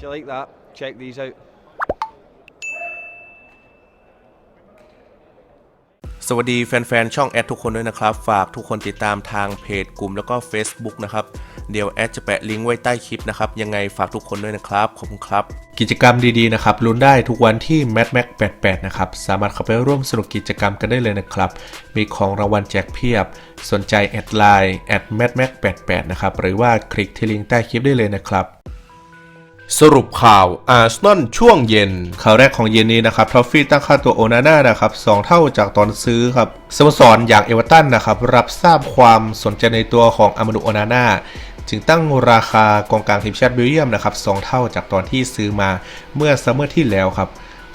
If you like that, check these out. สวัสดีแฟนๆ ช่องแอดทุกคนด้วยนะครับ ฝากทุกคนติดตามทางเพจกลุ่มแล้วก็ Facebook นะครับ เดี๋ยวแอดจะแปะลิงก์ไว้ใต้คลิปนะครับ ยังไงฝากทุกคนด้วยนะครับ ขอบคุณครับ กิจกรรมดีๆ นะครับลุ้นได้ทุกวันที่ m a d m a c 88 นะครับ สามารถเข้าไปร่วมสนุกกิจกรรมกันได้เลยนะครับ มีของรางวัลแจกเพียบ สนใจแอดไลน์แอด m a d m a c 88 นะครับ หรือว่าคลิกที่ลิงก์ใต้คลิปได้เลยนะครับ สรุปข่าวอาร์เซนอลช่วงเย็น ข่าวแรกของเย็นนี้นะครับทรอฟฟี่ตั้งค่าตัวโอนาน่านะครับสองเท่าจากตอนซื้อครับสโมสรอย่างเอเวอร์ตันนะครับรับทราบความสนใจในตัวของอามาดูโอนาน่าจึงตั้งราคากองกลางทีมชาติเบลเยียมนะครับสองเท่าจากตอนที่ซื้อมาเมื่อซัมเมอร์ที่แล้วครับ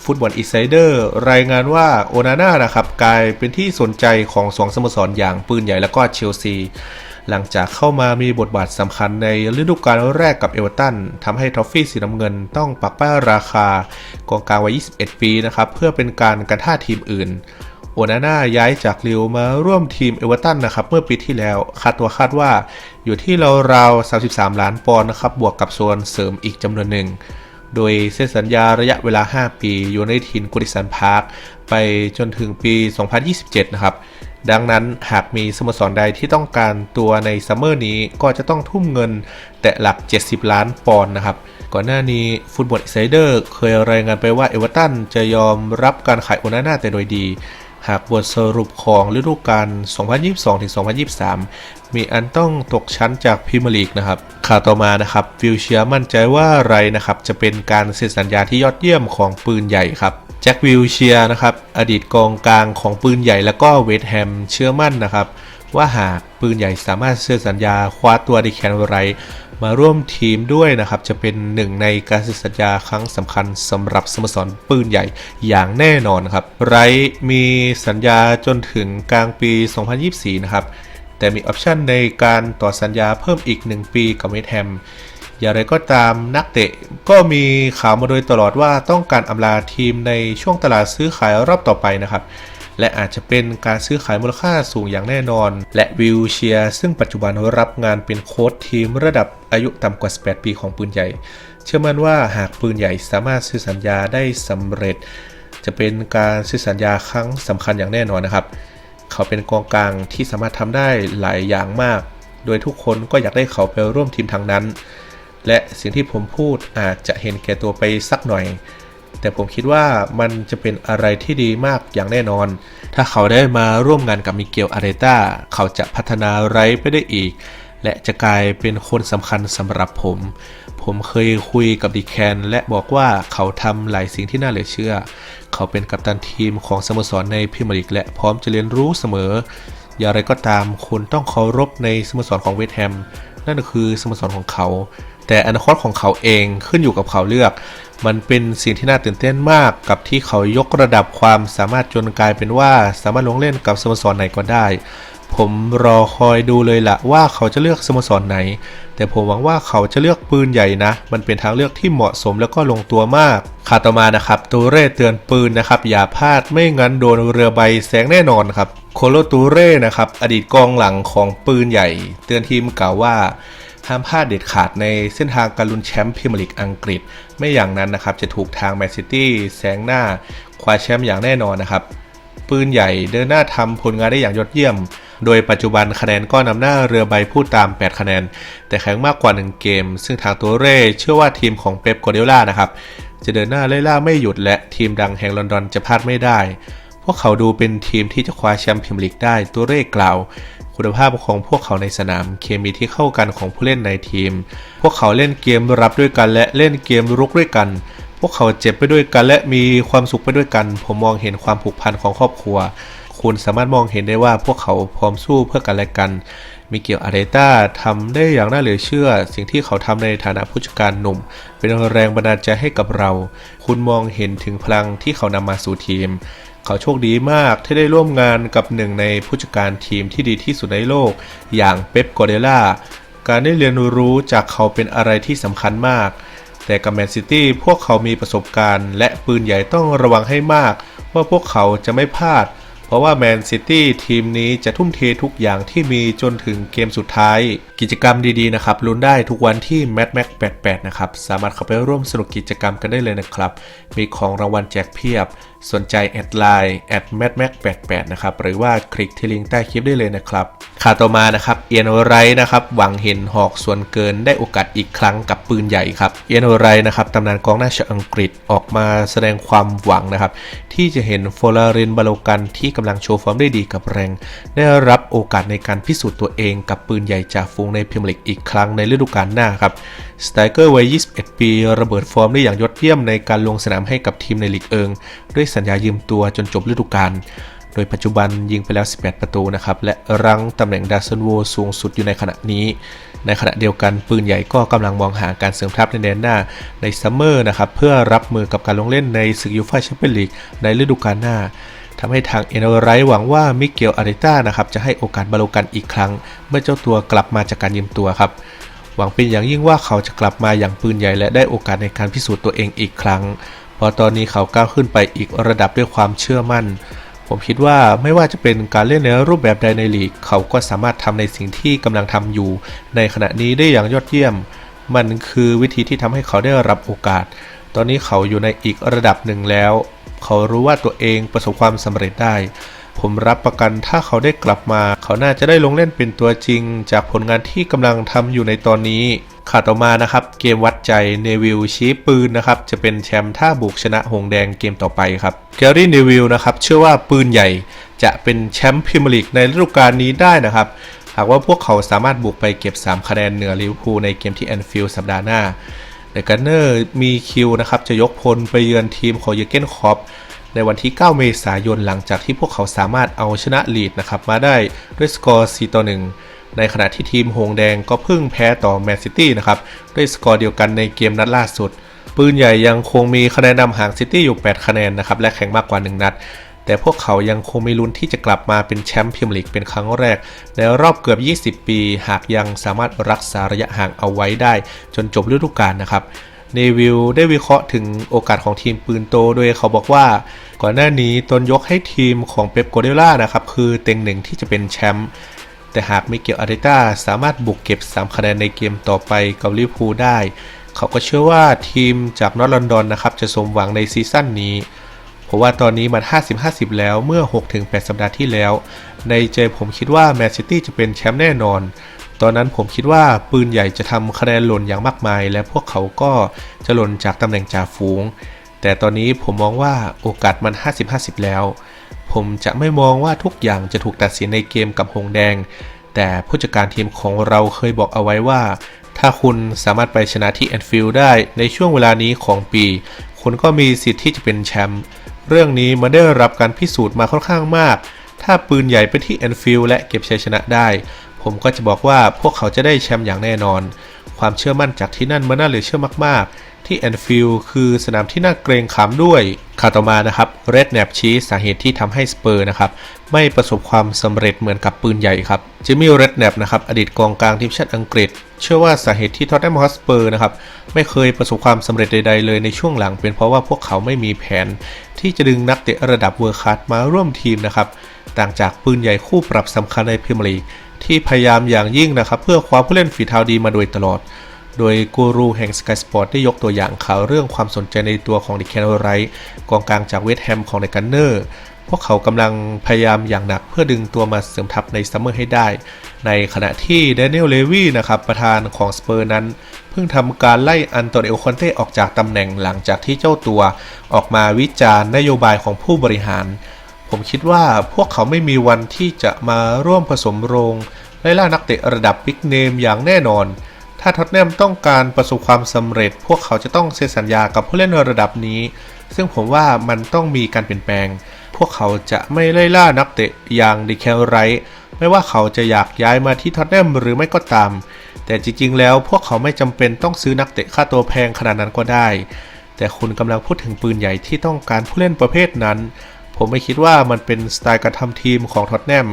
ฟุตบอลอินไซเดอร์รายงานว่าโอนาน่านะครับกลายเป็นที่สนใจของสองสโมสรอย่างปืนใหญ่แล้วก็เชลซี หลังจากเข้ามามีบทบาทสำคัญในฤดูกาลแรกกับเอเวอร์ตันทำให้ทอฟฟี่สีน้ำเงินต้องปักป้ายราคากองกลางวัย 21 ปีนะครับเพื่อเป็นการกันท่าทีมอื่นโอนาน่าย้ายจากลิวมาร่วมทีมเอเวอร์ตันนะครับเมื่อปีที่แล้วคาดตัวคาดว่าอยู่ที่ราวๆ33 ล้านปอนด์นะครับบวกกับส่วนเสริมอีกจำนวนหนึ่ง โดยเส้นสัญญาระยะเวลา 5 ปี อยู่ในทินกุดิสันพาร์คไปจนถึงปี 2027 นะครับ ดังนั้นหากมีสโมสรใดที่ต้องการตัวในซัมเมอร์นี้ก็จะต้องทุ่มเงินแต่หลัก 70 ล้านปอนด์นะครับก่อนหน้านี้ฟุตบอลอิไซเดอร์เคยรายงานไปว่าเอเวอร์ตันจะยอมรับการขายโอนาน่าแต่โดยดี หากบทสรุปของฤดูกาล 2022-2023 มีอันต้องตกชั้นจากพรีเมียร์ลีกนะครับ ข่าวต่อมานะครับวิลเชียมั่นใจว่าไรนะครับจะเป็นการเซ็นสัญญาที่ยอดเยี่ยมของปืนใหญ่ครับแจ็ควิลเชียนะครับอดีตกองกลางของปืนใหญ่แล้วก็เวสต์แฮมเชื่อมั่นนะครับว่าหากปืนใหญ่สามารถเซ็นสัญญาคว้าตัวดิแคนไรท์ มาร่วมทีมด้วยนะครับ จะเป็นหนึ่งในการเซ็นสัญญาครั้งสำคัญสำหรับสโมสรปืนใหญ่อย่างแน่นอนครับ ไรมีสัญญาจนถึงกลางปี 2024 นะครับ แต่มีออปชันในการต่อสัญญาเพิ่มอีก 1 ปีกับเวสแฮมอย่างไรก็ตามนักเตะก็มีข่าวมาโดยตลอดว่าต้องการอำลาทีมในช่วงตลาดซื้อขายรอบต่อไปนะครับ และอาจจะเป็นการซื้อขายมูลค่าสูงอย่างแน่นอน และวิลเชียซึ่งปัจจุบันรับงานเป็นโค้ชทีมระดับอายุต่ำกว่า 18 ปีของปืนใหญ่ เชื่อมั่นว่าหากปืนใหญ่สามารถซื้อสัญญาได้สำเร็จ จะเป็นการซื้อสัญญาครั้งสำคัญอย่างแน่นอนนะครับ เขาเป็นกองกลางที่สามารถทำได้หลายอย่างมาก โดยทุกคนก็อยากได้เขาไปร่วมทีมทางนั้น และสิ่งที่ผมพูดอาจจะเห็นแก่ตัวไปสักหน่อย แต่ผมคิดว่ามันจะเป็นอะไรที่ดีมากอย่างแน่นอน ถ้าเขาได้มาร่วมงานกับมิเกลอาเรต้าเขาจะพัฒนาไรไปได้อีก และจะกลายเป็นคนสำคัญสำหรับผม ผมเคยคุยกับดีแคนและบอกว่าเขาทำหลายสิ่งที่น่าเหลือเชื่อ เขาเป็นกัปตันทีมของสโมสรในพรีเมียร์ลีกและพร้อมจะเรียนรู้เสมอ อย่างไรก็ตามคุณต้องเคารพในสโมสรของเวสต์แฮมนั่นคือสโมสรของเขา แต่อนาคตของเขาเองขึ้นอยู่กับเขาเลือก มันเป็นสิ่งที่น่าตื่นเต้นมากกับที่เขายกระดับความสามารถจนกลายเป็นว่าสามารถลงเล่นกับสโมสรไหนก็ได้ ผมรอคอยดูเลยละว่าเขาจะเลือกสโมสรไหน แต่ผมหวังว่าเขาจะเลือกปืนใหญ่นะ มันเป็นทางเลือกที่เหมาะสมแล้วก็ลงตัวมากข่าวต่อมานะครับตูเร่เตือนปืนนะครับ อย่าพลาดไม่งั้นโดนเรือใบแสงแน่นอนครับโคโลตูเร่นะครับอดีตกองหลังของปืนใหญ่ เตือนทีมกล่าวว่า ห้ามพลาดเด็ดขาดในเส้นทางการลุ้นแชมป์พรีเมียร์ลีกอังกฤษ ไม่อย่างนั้นนะครับจะถูกทางแมนซิตี้แซงหน้าคว้าแชมป์อย่างแน่นอนนะครับ ปืนใหญ่เดินหน้าทำผลงานได้อย่างยอดเยี่ยม โดยปัจจุบันคะแนนก็นำหน้าเรือใบผู้ตาม 8 คะแนน แต่แข่งมากกว่า 1 เกม ซึ่งทางตัวเร่เชื่อว่าทีมของเป๊ปกัวเดล่านะครับจะเดินหน้าไล่ล่าไม่หยุดและทีมดังแห่งลอนดอนจะพลาดไม่ได้พวกเขาดูเป็นทีมที่จะคว้าแชมป์พรีเมียร์ลีกได้ตัวเร่กล่าว คุณภาพของพวกเขาในสนาม เคมีที่เข้ากันของผู้เล่นในทีม พวกเขาเล่นเกมรับด้วยกันและเล่นเกมรุกด้วยกัน พวกเขาเจ็บไปด้วยกันและมีความสุขไปด้วยกัน ผมมองเห็นความผูกพันของครอบครัว คุณสามารถมองเห็นได้ว่าพวกเขาพร้อมสู้เพื่อกันและกัน มิเกลอาเรต้าทำได้อย่างน่าเหลือเชื่อ สิ่งที่เขาทำในฐานะผู้จัดการหนุ่ม เป็นแรงบันดาลใจให้กับเรา คุณมองเห็นถึงพลังที่เขานำมาสู่ทีม เขาโชคดีมากที่ได้ร่วมงานกับหนึ่งในผู้จัดการทีมที่ดีที่สุดในโลก อย่างเป๊ปกอเดล่า การได้เรียนรู้จากเขาเป็นอะไรที่สำคัญมาก แต่กับแมนซิตี้พวกเขามีประสบการณ์ และปืนใหญ่ต้องระวังให้มาก ว่าพวกเขาจะไม่พลาด เพราะว่าแมนซิตี้ทีมนี้จะทุ่มเททุกอย่างที่มีจนถึงเกมสุดท้าย กิจกรรมดีๆนะครับลุ้นได้ทุกวันที่ m a d m a x 88 นะครับ สามารถเข้าไปร่วมสนุกกิจกรรมกันได้เลยนะครับ มีของรางวัลแจกเพียบ สนใจแอดไลน์แอด m a d m a x 88 นะครับ หรือว่าคลิกที่ลิงก์ใต้คลิปได้เลยนะครับ ข่าวต่อมานะครับเอียนไรนะครับหวังเห็นหอกส่วนเกินได้โอกาสอีกครั้งกับปืนใหญ่ครับเอียนไรนะครับตำนานกองหน้าชาวอังกฤษออกมาแสดงความหวังนะครับที่จะเห็นโฟลารินบาโลกันที่กำลังโชว์ฟอร์มได้ดีกับแรง ได้รับโอกาสในการพิสูจน์ตัวเองกับปืนใหญ่จากฟูงในพรีเมียร์ลีกอีกครั้งในฤดูกาลหน้าครับสไตเกอร์วัย 21 ปี ระเบิดฟอร์มได้อย่างยอดเยี่ยมในการลงสนามให้กับทีมในลีกเอิง ด้วยสัญญายืมตัวจนจบฤดูกาล โดยปัจจุบันยิงไปแล้ว 18 ประตูนะครับ และรั้งตำแหน่งดาซันโวสูงสุดอยู่ในขณะนี้ ในขณะเดียวกันปืนใหญ่ก็กำลังมองหาการเสริมทัพในแดนหน้าในซัมเมอร์นะครับ เพื่อรับมือกับการลงเล่นในศึกยูฟ่าแชมเปี้ยนลีกในฤดูกาลหน้าทำให้ทางเอเนไรหวังว่ามิเกลอาริต้านะครับจะให้โอกาสบาโลกันอีกครั้ง เมื่อเจ้าตัวกลับมาจากการยืมตัวครับหวังเป็นอย่างยิ่งว่าเขาจะกลับมาอย่างปืนใหญ่และได้โอกาสในการพิสูจน์ตัวเองอีกครั้ง เพราะตอนนี้เขาก้าวขึ้นไปอีกระดับด้วยความเชื่อมั่น ผมคิดว่าไม่ว่าจะเป็นการเล่นในรูปแบบใดในลีก เขาก็สามารถทำในสิ่งที่กำลังทำอยู่ ในขณะนี้ได้อย่างยอดเยี่ยม มันคือวิธีที่ทำให้เขาได้รับโอกาส ตอนนี้เขาอยู่ในอีกระดับหนึ่งแล้ว เขารู้ว่าตัวเองประสบความสำเร็จได้ ผมรับประกันถ้าเขาได้กลับมา เขาน่าจะได้ลงเล่นเป็นตัวจริง จากผลงานที่กำลังทำอยู่ในตอนนี้ข่าวต่อมานะครับ เกมวัดใจเนวิลชี้ปืนนะครับ จะเป็นแชมป์ถ้าบุกชนะหงแดงเกมต่อไปครับแกรี่เนวิลนะครับ เชื่อว่าปืนใหญ่จะเป็นแชมป์พรีเมียร์ลีกในฤดูกาลนี้ได้นะครับ หากว่าพวกเขาสามารถบุกไปเก็บ 3 คะแนนเหนือลิเวอร์พูลในเกมที่แอนฟิลด์สัปดาห์หน้าแต่กันเนอร์มีคิวนะครับ จะยกพลไปเยือนทีมของเยเกนคอป ในวันที่ 9 เมษายนหลังจากที่พวกเขาสามารถเอาชนะลีดนะครับมาได้ด้วยสกอร์ 4 ต่อ 1 ในขณะที่ทีมหงแดงก็เพิ่งแพ้ต่อแมนซิตี้นะครับด้วยสกอร์เดียวกันในเกมนัดล่าสุด ปืนใหญ่ยังคงมีคะแนนนำห่างซิตี้อยู่ 8 คะแนนนะครับและแข่งมากกว่า 1 นัดแต่พวกเขายังคงมีลุ้นที่จะกลับมาเป็นแชมป์พรีเมียร์ลีกเป็นครั้งแรก ในรอบเกือบ 20 ปี หากยังสามารถรักษาระยะห่างเอาไว้ได้ จนจบฤดูกาลนะครับ เนวิลได้วิเคราะห์ถึงโอกาสของทีมปืนโตโดยเขาบอกว่า ก่อนหน้านี้ตนยกให้ทีมของเป๊ปโกเดล่านะครับ คือเต็งหนึ่งที่จะเป็นแชมป์แต่หากมิเกลอาริต้าสามารถบุกเก็บ 3 คะแนนในเกมต่อไปกับลิเวอร์พูลได้ เขาก็เชื่อว่าทีมจากนอตลอนดอนนะครับ จะสมหวังในซีซั่นนี้เพราะว่าตอนนี้มัน 50-50 แล้วเมื่อ 6-8 สัปดาห์ที่แล้ว ในใจผมคิดว่าแมนซิตี้จะเป็นแชมป์แน่นอน ตอนนั้นผมคิดว่าปืนใหญ่จะทำคะแนนหล่นอย่างมากมาย และพวกเขาก็จะหล่นจากตำแหน่งจ่าฝูง แต่ตอนนี้ผมมองว่าโอกาสมัน 50-50 แล้ว ผมจะไม่มองว่าทุกอย่างจะถูกตัดสินในเกมกับหงแดง แต่ผู้จัดการทีมของเราเคยบอกเอาไว้ว่า ถ้าคุณสามารถไปชนะที่แอนฟิลด์ได้ในช่วงเวลานี้ของปี คุณก็มีสิทธิ์ที่จะเป็นแชมป์เรื่องนี้มันได้รับการพิสูจน์มาค่อนข้างมาก ถ้าปืนใหญ่ไปที่แอนฟิลด์และเก็บชัยชนะได้ ผมก็จะบอกว่าพวกเขาจะได้แชมป์อย่างแน่นอน ความเชื่อมั่นจากที่นั่นมันน่าเหลือเชื่อมากๆ ที่แอนฟิลด์คือสนามที่น่าเกรงขามด้วย ข่าวต่อมานะครับเรดแนบชี้สาเหตุที่ทำให้สเปอร์นะครับไม่ประสบความสำเร็จเหมือนกับปืนใหญ่ครับจิมมี่เรดแนบนะครับอดีตกองกลางทีมชาติอังกฤษ เชื่อว่าสาเหตุที่ท็อตแนมฮอสเปอร์นะครับไม่เคยประสบความสำเร็จใดๆเลยในช่วงหลัง เป็นเพราะว่าพวกเขาไม่มีแผน ที่จะดึงนักเตะระดับเวอร์คัสมาร่วมทีมนะครับต่างจากปืนใหญ่คู่ปรับสำคัญในพรีเมียร์ลีกที่พยายามอย่างยิ่งนะครับเพื่อคว้าผู้เล่นฝีเท้าดีมาโดยตลอด โดยกูรูแห่ง Sky Sport ได้ยกตัวอย่างข่าวเรื่องความสนใจในตัวของดิแคนไรท์กองกลางจากเวสต์แฮมของในกันเนอร์พวกเขากำลังพยายามอย่างหนักเพื่อดึงตัวมาเสริมทัพในซัมเมอร์ให้ได้ ในขณะที่เดนิเอลเลวีนะครับประธานของสเปอร์นั้น เพิ่งทำการไล่อันโตนิโอคอนเต้ออกจากตำแหน่งหลังจากที่เจ้าตัว ออกมาวิจารณ์นโยบายของผู้บริหาร ผมคิดว่าพวกเขาไม่มีวันที่จะมาร่วมผสมโรงไล่ล่านักเตะระดับบิ๊กเนมอย่างแน่นอน ถ้าท็อตแนมต้องการประสบความสำเร็จ พวกเขาจะต้องเซ็นสัญญากับผู้เล่นระดับนี้ ซึ่งผมว่ามันต้องมีการเปลี่ยนแปลง พวกเขาจะไม่ไล่ล่านักเตะอย่างดิแคลไรท์ไม่ว่าเขาจะอยากย้ายมาที่ท็อตแนมหรือไม่ก็ตาม แต่จริงๆ แล้วพวกเขาไม่จำเป็นต้องซื้อนักเตะค่าตัวแพงขนาดนั้นก็ได้ แต่คุณกำลังพูดถึงปืนใหญ่ที่ต้องการผู้เล่นประเภทนั้น ผมไม่คิดว่ามันเป็นสไตล์การทำทีมของท็อตแนม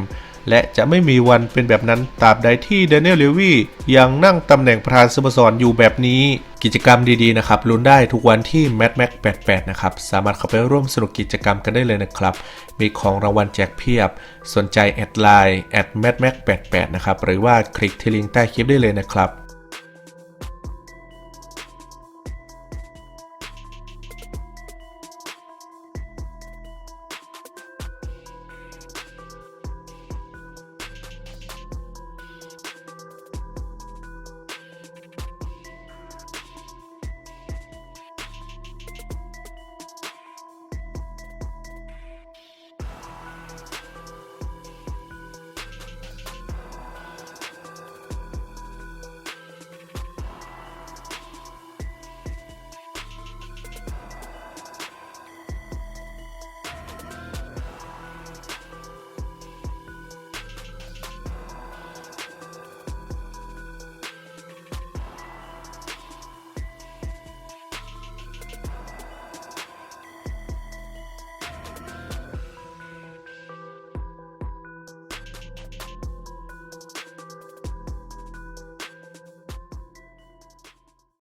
และจะไม่มีวันเป็นแบบนั้นตราบใดที่เดนเนลเลวียังนั่งตำแหน่งประธานสโมสรออยู่แบบนี้ กิจกรรมดีๆนะครับลุ้นได้ทุกวันที่ m a d m a c 88 นะครับ สามารถเข้าไปร่วมสนุกกิจกรรมกันได้เลยนะครับ มีของรางวัลแจกเพียบ สนใจแอดไลน์ at madmac88 นะครับ หรือว่าคลิกที่ลิงก์ใต้คลิปได้เลยนะครับ